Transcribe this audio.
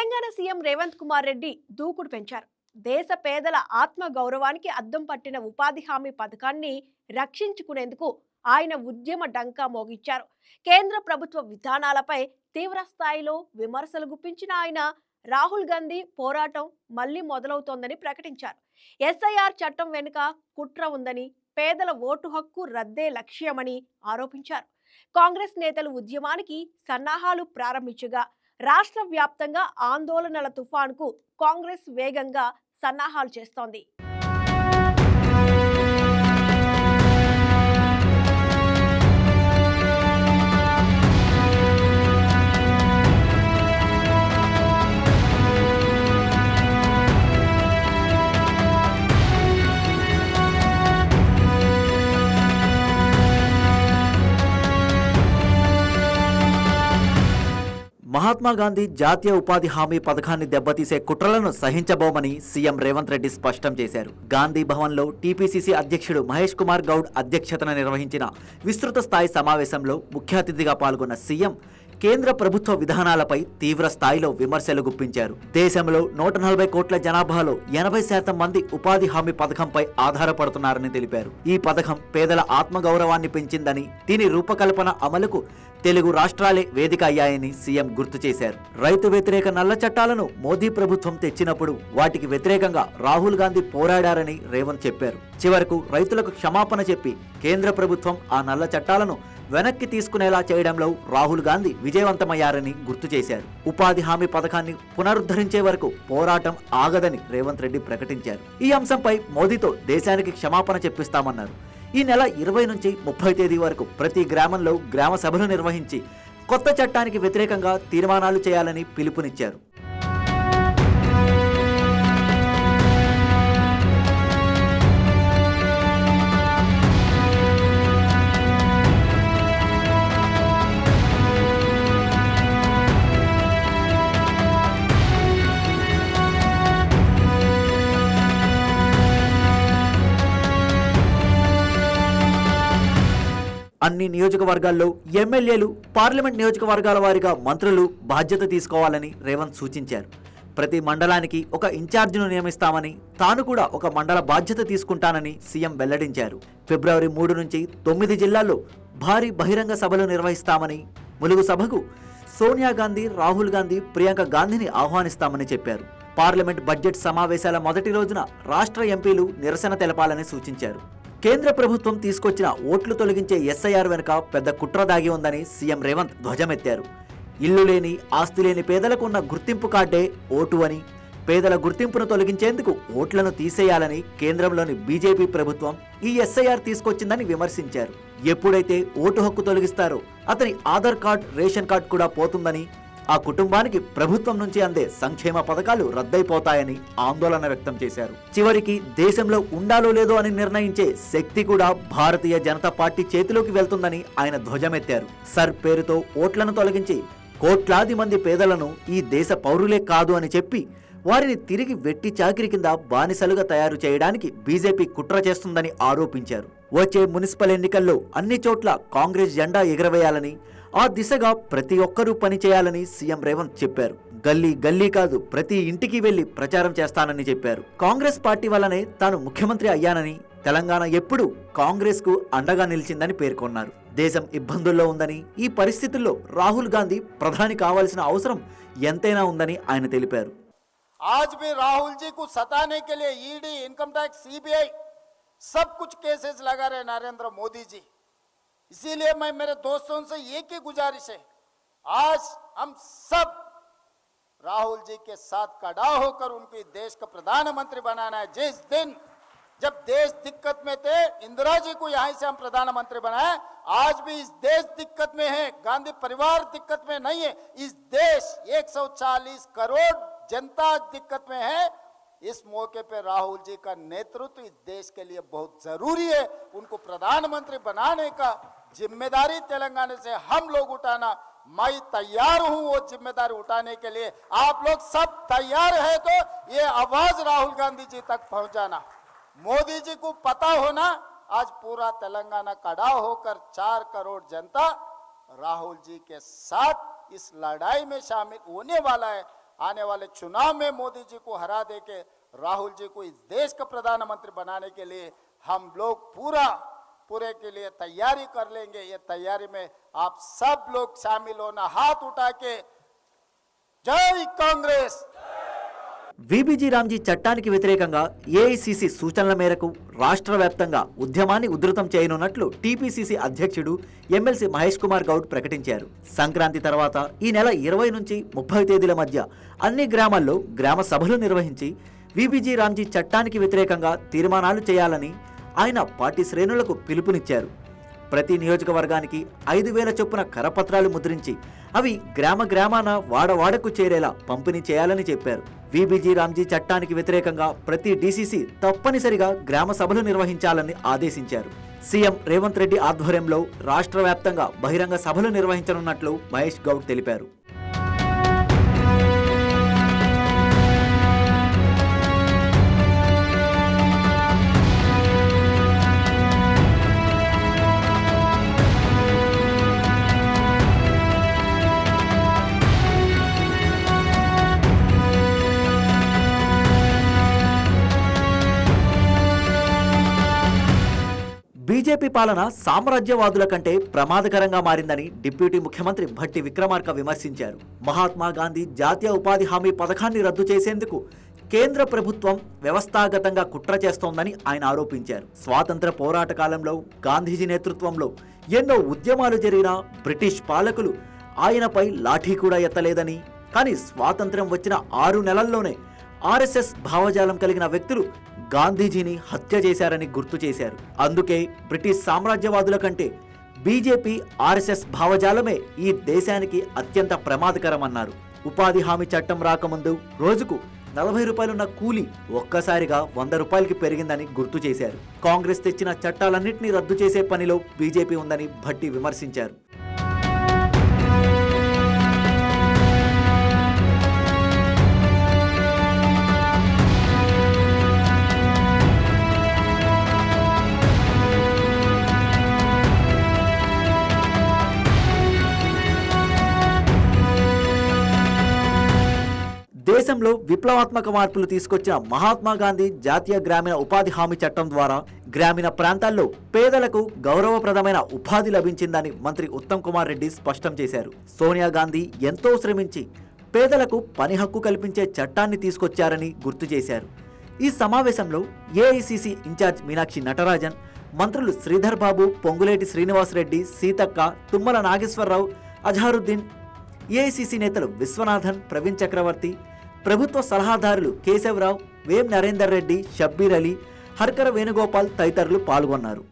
Telangana CM Revanth Kumar Reddy దూకుడు పెంచారు. దేశ పేదల ఆత్మ గౌరవానికి అద్దం పట్టిన ఉపాధి హామీ పథకాన్ని రక్షించుకునేందుకు ఆయన ఉద్యమ డంకా మోగించారు కేంద్ర ప్రభుత్వ విధానాలపై తీవ్ర స్థాయిలో విమర్శలు గుప్పించిన ఆయన రాహుల్ గాంధీ పోరాటం మళ్ళీ మొదలవుతోందని ప్రకటించారు. ఎస్ఐఆర్ చట్టం వెనుక కుట్ర ఉందని పేదల ఓటు హక్కు రద్దే లక్ష్యమని ఆరోపించారు. కాంగ్రెస్ నేతలు ఉద్యమానికి సన్నాహాలు ప్రారంభించగా రాష్ట్ర వ్యాప్తంగా ఆందోళనల తుఫాన్కు కాంగ్రెస్ వేగంగా సన్నాహాలు చేస్తోంది. మహాత్మా గాంధీ జాతీయ ఉపాధి హామీ పథకాన్ని దెబ్బతీసే కుట్రలను సహించబోమని సీఎం రేవంత్ రెడ్డి స్పష్టం చేశారు. గాంధీ భవన్లో టీపీసీసీ అధ్యక్షుడు మహేష్ కుమార్ గౌడ్ అధ్యక్షతన నిర్వహించిన విస్తృత స్థాయి సమావేశంలో ముఖ్య అతిథిగా పాల్గొన్న సీఎం కేంద్ర ప్రభుత్వ విధానాలపై తీవ్ర స్థాయిలో విమర్శలు గుప్పించారు. దేశంలో నూట నలభై కోట్ల జనాభాలో ఎనభై శాతం మంది ఉపాధి హామీ పథకంపై ఆధారపడుతున్నారని తెలిపారు. ఈ పథకం పేదల ఆత్మగౌరవాన్ని పెంచిందని దీని రూపకల్పన అమలుకు తెలుగు రాష్ట్రాలే వేదిక అయ్యాయని సీఎం గుర్తు చేశారు. రైతు వ్యతిరేక నల్ల చట్టాలను మోదీ ప్రభుత్వం తెచ్చినప్పుడు వాటికి వ్యతిరేకంగా రాహుల్ గాంధీ పోరాడారని రేవంత్ చెప్పారు. చివరకు రైతులకు క్షమాపణ చెప్పి కేంద్ర ప్రభుత్వం ఆ నల్ల చట్టాలను వెనక్కి తీసుకునేలా చేయడంలో రాహుల్ గాంధీ విజయవంతమయ్యారని గుర్తు చేశారు. ఉపాధి హామీ పథకాన్ని పునరుద్ధరించే వరకు పోరాటం ఆగదని రేవంత్ రెడ్డి ప్రకటించారు. ఈ అంశంపై మోదీతో దేశానికి క్షమాపణ చెప్పిస్తామన్నారు. ఈ నెల ఇరవై నుంచి ముప్పై తేదీ వరకు ప్రతి గ్రామంలో గ్రామ సభలు నిర్వహించి కొత్త చట్టానికి వ్యతిరేకంగా తీర్మానాలు చేయాలని పిలుపునిచ్చారు. అన్ని నియోజకవర్గాల్లో ఎమ్మెల్యేలు పార్లమెంట్ నియోజకవర్గాల వారిగా మంత్రులు బాధ్యత తీసుకోవాలని రేవంత్ సూచించారు. ప్రతి మండలానికి ఒక ఇన్ఛార్జిను నియమిస్తామని తాను కూడా ఒక మండల బాధ్యత తీసుకుంటానని సీఎం వెల్లడించారు. ఫిబ్రవరి మూడు నుంచి తొమ్మిది జిల్లాల్లో భారీ బహిరంగ సభలు నిర్వహిస్తామని ములుగు సభకు సోనియా గాంధీ రాహుల్ గాంధీ ప్రియాంక గాంధీని ఆహ్వానిస్తామని చెప్పారు. పార్లమెంట్ బడ్జెట్ సమావేశాల మొదటి రోజున రాష్ట్ర ఎంపీలు నిరసన తెలపాలని సూచించారు. కేంద్ర ప్రభుత్వం తీసుకొచ్చిన ఓట్లు తొలగించే ఎస్ఐఆర్ వెనుక పెద్ద కుట్ర దాగి ఉందని సీఎం రేవంత్ ధ్వజమెత్తారు. ఇల్లు లేని ఆస్తి లేని పేదలకు ఉన్న గుర్తింపు కార్డే ఓటు అని పేదల గుర్తింపును తొలగించేందుకు ఓట్లను తీసేయాలని కేంద్రంలోని బీజేపీ ప్రభుత్వం ఈ ఎస్ఐఆర్ తీసుకొచ్చిందని విమర్శించారు. ఎప్పుడైతే ఓటు హక్కు తొలగిస్తారో అతని ఆధార్ కార్డ్ రేషన్ కార్డ్ కూడా పోతుందని ఆ కుటుంబానికి ప్రభుత్వం నుంచి అందే సంక్షేమ పథకాలు రద్దయిపోతాయని ఆందోళన వ్యక్తం చేశారు. చివరికి దేశంలో ఉండాలో లేదో అని నిర్ణయించే శక్తి కూడా భారతీయ జనతా పార్టీ చేతిలోకి వెళ్తుందని ఆయన ధ్వజమెత్తారు. సర్ పేరుతో ఓట్లను తొలగించి కోట్లాది మంది పేదలను ఈ దేశ పౌరులే కాదు అని చెప్పి వారిని తిరిగి వెట్టి చాకిరి కింద బానిసలుగా తయారు చేయడానికి బీజేపీ కుట్ర చేస్తుందని ఆరోపించారు. వచ్చే మున్సిపల్ ఎన్నికల్లో అన్ని చోట్ల కాంగ్రెస్ జెండా ఎగరవేయాలని ఆ దిశగా ప్రతి ఒక్కరూ పనిచేయాలని సీఎం రేవంత్ చెప్పారు గల్లీ గల్లీ కాదు ప్రతి ఇంటికి వెళ్లి ప్రచారం చేస్తానని చెప్పారు కాంగ్రెస్ పార్టీ వల్లనే తాను ముఖ్యమంత్రి అయ్యానని తెలంగాణ ఎప్పుడు కాంగ్రెస్ కు అండగా నిలిచిందని పేర్కొన్నారు దేశం ఇబ్బందుల్లో ఉందని ఈ పరిస్థితుల్లో రాహుల్ గాంధీ ప్రధాని కావాల్సిన అవసరం ఎంతైనా ఉందని ఆయన తెలిపారు आज भी राहुल जी को सताने के लिए ईडी इनकम टैक्स सीबीआई सब कुछ केसेस लगा रहे नरेंद्र मोदी जी इसीलिए मैं मेरे दोस्तों से एक ही गुजारिश है। आज हम सब राहुल जी के साथ खड़ा होकर उनको देश का प्रधानमंत्री बनाना है। जिस दिन जब देश दिक्कत में थे, इंदिरा जी को यहीं से हम प्रधानमंत्री बनाए। आज भी इस देश दिक्कत में है, गांधी परिवार दिक्कत में नहीं है। इस देश 140 करोड़ जनता दिक्कत में है। इस मौके पे राहुल जी का नेतृत्व इस देश के लिए बहुत ज़रूरी है। उनको प्रधानमंत्री बनाने का ज़िम्मेदारी तेलंगाना से हम लोग उठाना, मैं तैयार हूँ वो ज़िम्मेदारी उठाने के लिए। आप लोग सब तैयार है तो ये आवाज़ राहुल गांधी जी तक पहुंचाना। मोदी जी को पता होना, आज पूरा तेलंगाना खड़ा होकर चार करोड़ जनता राहुल जी के साथ इस लड़ाई में शामिल होने वाला है। आने वाले चुनाव में मोदी जी को हरा दे के राहुल जी को इस देश का प्रधानमंत्री बनाने के लिए हम लोग पूरा पूरे के लिए तैयारी कर लेंगे ये तैयारी में आप सब लोग शामिल होना हाथ उठा के जय कांग्रेस విబిజీ రామ్జీ చట్టానికి వ్యతిరేకంగా ఏఐసిసి సూచనల మేరకు రాష్ట్ర వ్యాప్తంగా ఉద్యమాన్ని ఉధృతం చేయనున్నట్లు టీపీసీసీ అధ్యక్షుడు ఎమ్మెల్సీ మహేష్ కుమార్ గౌడ్ ప్రకటించారు సంక్రాంతి తర్వాత ఈ నెల ఇరవై నుంచి ముప్పై తేదీల మధ్య అన్ని గ్రామాల్లో గ్రామ సభలు నిర్వహించి విబిజీ రామ్జీ చట్టానికి వ్యతిరేకంగా తీర్మానాలు చేయాలని ఆయన పార్టీ శ్రేణులకు పిలుపునిచ్చారు. ప్రతి నియోజకవర్గానికి ఐదు వేల చొప్పున కరపత్రాలు ముద్రించి అవి గ్రామ గ్రామాన వాడవాడకు చేరేలా పంపిణీ చేయాలని చెప్పారు. విబిజీ రామ్జీ చట్టానికి వ్యతిరేకంగా ప్రతి డీసీసీ తప్పనిసరిగా గ్రామ సభలు నిర్వహించాలని ఆదేశించారు. సీఎం రేవంత్ రెడ్డి ఆధ్వర్యంలో రాష్ట్ర వ్యాప్తంగా బహిరంగ సభలు నిర్వహించనున్నట్లు మహేష్ గౌడ్ తెలిపారు. బీజేపీ పాలన సామ్రాజ్యవాదుల కంటే ప్రమాదకరంగా మారిందని డిప్యూటీ ముఖ్యమంత్రి భట్టి విక్రమార్క విమర్శించారు. మహాత్మా గాంధీ జాతీయ ఉపాధి హామీ పథకాన్ని రద్దు చేసేందుకు కేంద్ర ప్రభుత్వం వ్యవస్థాగతంగా కుట్ర చేస్తోందని ఆయన ఆరోపించారు. స్వాతంత్ర పోరాట కాలంలో గాంధీజీ నేతృత్వంలో ఎన్నో ఉద్యమాలు జరిగిన బ్రిటిష్ పాలకులు ఆయనపై లాఠీ కూడా ఎత్తలేదని కానీ స్వాతంత్ర్యం వచ్చిన ఆరు నెలల్లోనే ఆర్ఎస్ఎస్ భావజాలం కలిగిన వ్యక్తులు గాంధీజీని హత్య చేశారని గుర్తు చేశారు. అందుకే బ్రిటిష్ సామ్రాజ్యవాదుల కంటే బీజేపీ ఆర్ఎస్ఎస్ భావజాలమే ఈ దేశానికి అత్యంత ప్రమాదకరమన్నారు. ఉపాధి హామీ చట్టం రాకముందు రోజుకు నలభై రూపాయలున్న కూలీ ఒక్కసారిగా వంద రూపాయలకి పెరిగిందని గుర్తు చేశారు. కాంగ్రెస్ తెచ్చిన చట్టాలన్నింటినీ రద్దు చేసే పనిలో బీజేపీ ఉందని భట్టి విమర్శించారు. దేశంలో విప్లవాత్మక మార్పులు తీసుకొచ్చిన మహాత్మా గాంధీ జాతీయ గ్రామీణ ఉపాధి హామీ చట్టం ద్వారా గ్రామీణ ప్రాంతాల్లో పేదలకు గౌరవప్రదమైన ఉపాధి లభించిందని మంత్రి ఉత్తమ్ కుమార్ రెడ్డి స్పష్టం చేశారు. సోనియా గాంధీ ఎంతో శ్రమించి పేదలకు పని హక్కు కల్పించే చట్టాన్ని తీసుకొచ్చారని గుర్తు చేశారు. ఈ సమావేశంలో ఏఐసిసి ఇన్ఛార్జ్ మీనాక్షి నటరాజన్ మంత్రులు శ్రీధర్ బాబు పొంగులేటి శ్రీనివాసరెడ్డి సీతక్క తుమ్మల నాగేశ్వరరావు అజహారుద్దీన్ ఏఐసిసి నేతలు విశ్వనాథన్ ప్రవీణ్ చక్రవర్తి ప్రభుత్వ సలహాదారులు కేశవరావు వేం నరేందర్ రెడ్డి షబ్బీర్ అలీ హర్కర వేణుగోపాల్ తదితరులు పాల్గొన్నారు.